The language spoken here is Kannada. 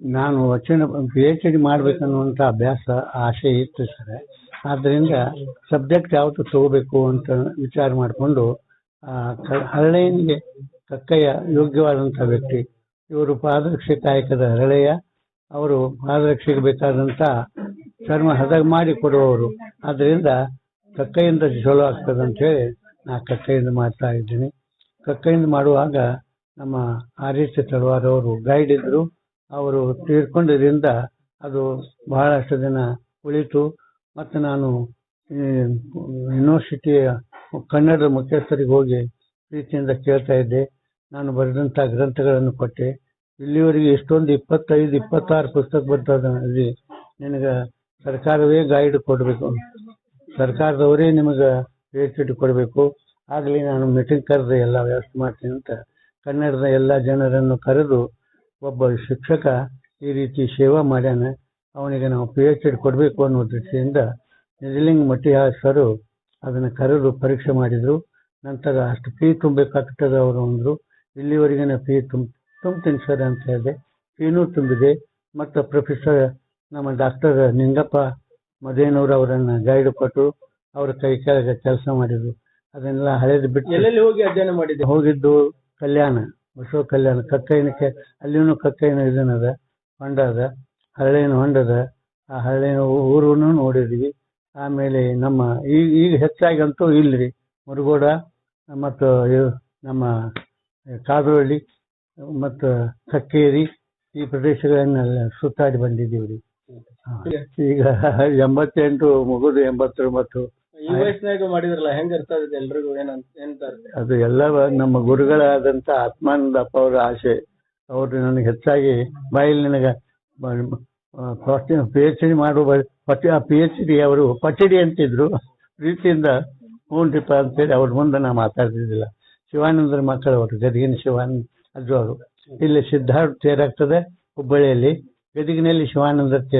ನಾನು ವಚನ ಪಿ ಎಚ್ ಡಿ ಮಾಡ್ಬೇಕನ್ನುವಂಥ ಅಭ್ಯಾಸ, ಆಸೆ ಇತ್ತು ಸರ್. ಆದ್ದರಿಂದ ಸಬ್ಜೆಕ್ಟ್ ಯಾವತ್ತು ತಗೋಬೇಕು ಅಂತ ವಿಚಾರ ಮಾಡಿಕೊಂಡು ಹರಳೆಯನಿಗೆ ಕಕ್ಕಯ್ಯ ಯೋಗ್ಯವಾದಂಥ ವ್ಯಕ್ತಿ. ಇವರು ಪಾದರಕ್ಷೆ ಕಾಯಕದ ಹರಳೆಯ. ಅವರು ಪಾದರಕ್ಷೆಗೆ ಬೇಕಾದಂಥ ಚರ್ಮ ಹದ ಮಾಡಿ ಕೊಡುವವರು. ಆದ್ದರಿಂದ ಕಕ್ಕೈಯಿಂದ ಚಲೋ ಆಗ್ತದೆ ಅಂತ ಹೇಳಿ ನಾ ಕಕ್ಕೈಯಿಂದ ಮಾಡ್ತಾ ಇದ್ದೀನಿ. ಕಕ್ಕೈಯಿಂದ ಮಾಡುವಾಗ ನಮ್ಮ ಆರ್ ಎಚ್ ಅವರು ಗೈಡ್ ಇದ್ರು. ಅವರು ತೀರ್ಕೊಂಡಿದ್ದರಿಂದ ಅದು ಬಹಳಷ್ಟು ದಿನ ಉಳಿತು. ಮತ್ತು ನಾನು ಯೂನಿವರ್ಸಿಟಿಯ ಕನ್ನಡದ ಮುಖ್ಯಸ್ಥರಿಗೆ ಹೋಗಿ ಪ್ರೀತಿಯಿಂದ ಕೇಳ್ತಾ ಇದ್ದೆ. ನಾನು ಬರೆದಂಥ ಗ್ರಂಥಗಳನ್ನು ಕೊಟ್ಟೆ. ಇಲ್ಲಿವರೆಗೆ ಇಷ್ಟೊಂದು ಇಪ್ಪತ್ತೈದು, ಇಪ್ಪತ್ತಾರು ಪುಸ್ತಕ ಬರ್ತದೆ. ನಿನಗೆ ಸರ್ಕಾರವೇ ಗೈಡ್ ಕೊಡಬೇಕು. ಸರ್ಕಾರದವರೇ ನಿಮಗೆ ರೇಟ್ ಕೊಡಬೇಕು. ಆಗಲಿ ನಾನು ಮೀಟಿಂಗ್ ಕರೆದು ಎಲ್ಲ ವ್ಯವಸ್ಥೆ ಮಾಡ್ತೀನಿ ಅಂತ ಕನ್ನಡದ ಎಲ್ಲ ಜನರನ್ನು ಕರೆದು ಒಬ್ಬ ಶಿಕ್ಷಕ ಈ ರೀತಿ ಸೇವಾ ಮಾಡ್ಯಾನ ಅವನಿಗೆ ನಾವು ಪಿ ಎಚ್ ಡಿ ಕೊಡಬೇಕು ಅನ್ನೋ ದೃಷ್ಟಿಯಿಂದ ನಿಜಲಿಂಗ ಮಟ್ಟಿಹಾಳ್ ಸರು ಅದನ್ನು ಕರೆದು ಪರೀಕ್ಷೆ ಮಾಡಿದರು. ನಂತರ ಅಷ್ಟು ಫೀ ತುಂಬಬೇಕಾಗ್ತದೆ ಅವರು ಅಂದರು. ಇಲ್ಲಿವರೆಗಿನ ಫೀ ತುಂಬ ತುಂಬ್ತೀನಿ ಸರ್ ಅಂತ ಹೇಳಿದೆ. ಫೀನೂ ತುಂಬಿದೆ. ಮತ್ತು ಪ್ರೊಫೆಸರ್ ನಮ್ಮ ಡಾಕ್ಟರ್ ನಿಂಗಪ್ಪ ಮದೇನೂರು ಅವರನ್ನು ಗೈಡ್ ಕೊಟ್ಟು ಅವರ ಕೈ ಕೆಳಗೆ ಕೆಲಸ ಮಾಡಿದರು. ಅದನ್ನೆಲ್ಲ ಹಳೆದು ಬಿಟ್ಟು ಎಲ್ಲೆಲ್ಲಿ ಹೋಗಿ ಅಧ್ಯಯನ ಮಾಡಿದ್ದೆ ಹೋಗಿದ್ದು ಕಲ್ಯಾಣ. ಬಸವ ಕಲ್ಯಾಣ ಕಕ್ಕೈನಕ್ಕೆ ಅಲ್ಲಿನೂ ಕಕ್ಕೈನ ಅದ ಹೊಂಡ ಅದ ಹಳ್ಳಿನ ಹೊಂಡ ಅದ ಆ ಹಳ್ಳಿನ ಊರನ್ನು ನೋಡಿದ್ವಿ. ಆಮೇಲೆ ನಮ್ಮ ಈಗ ಈಗ ಹೆಚ್ಚಾಗಿ ಅಂತೂ ಇಲ್ರಿ ಮುರುಗೋಡ ಮತ್ತು ನಮ್ಮ ಕಾದ್ರಳ್ಳಿ ಮತ್ತು ಕಕ್ಕೇರಿ ಈ ಪ್ರದೇಶಗಳನ್ನೆಲ್ಲ ಸುತ್ತಾಡಿ ಬಂದಿದ್ದೀವಿ ರೀ ಈಗ ಎಂಬತ್ತೆಂಟು ಮುಗಿದು ಎಂಬತ್ತೊಂಬತ್ತು ಈ ವಯಸ್ಸಿನಾಗ ಮಾಡಿದ್ರಲ್ಲ ಹೆಂಗ ಇರ್ತದ ಎಲ್ರಿಗೂ? ಏನಂತ ಅಂತ ಅದು ಎಲ್ಲ ನಮ್ಮ ಗುರುಗಳಾದಂಥ ಆತ್ಮಾನಂದಪ್ಪ ಅವರ ಆಸೆ ಅವ್ರು ನನಗೆ ಹೆಚ್ಚಾಗಿ ಬಾಯಲ್ಲಿ ನನಗೆ ಪಿ ಎಚ್ ಡಿ ಮಾಡುವ ಪಿ ಎಚ್ ಡಿ ಅವರು ಪಚಡಿ ಅಂತಿದ್ರು. ಪ್ರೀತಿಯಿಂದ ಹ್ಞೂನ್ರಿಪ್ಪ ಅಂತೇಳಿ ಅವ್ರ ಮುಂದೆ ನಾ ಮಾತಾಡ್ತಿದ್ದಿಲ್ಲ. ಶಿವಾನಂದರ ಮಕ್ಕಳು ಅವರು ಗದಗಿನ ಶಿವಾನಂದ ಅಜ್ಜು ಅವರು ಇಲ್ಲಿ ಸಿದ್ಧಾರ್ಥ ತೇರಾಗ್ತದೆ ಹುಬ್ಬಳ್ಳಿಯಲ್ಲಿ. ಗದಗಿನಲ್ಲಿ ಶಿವಾನಂದ ತೇರ್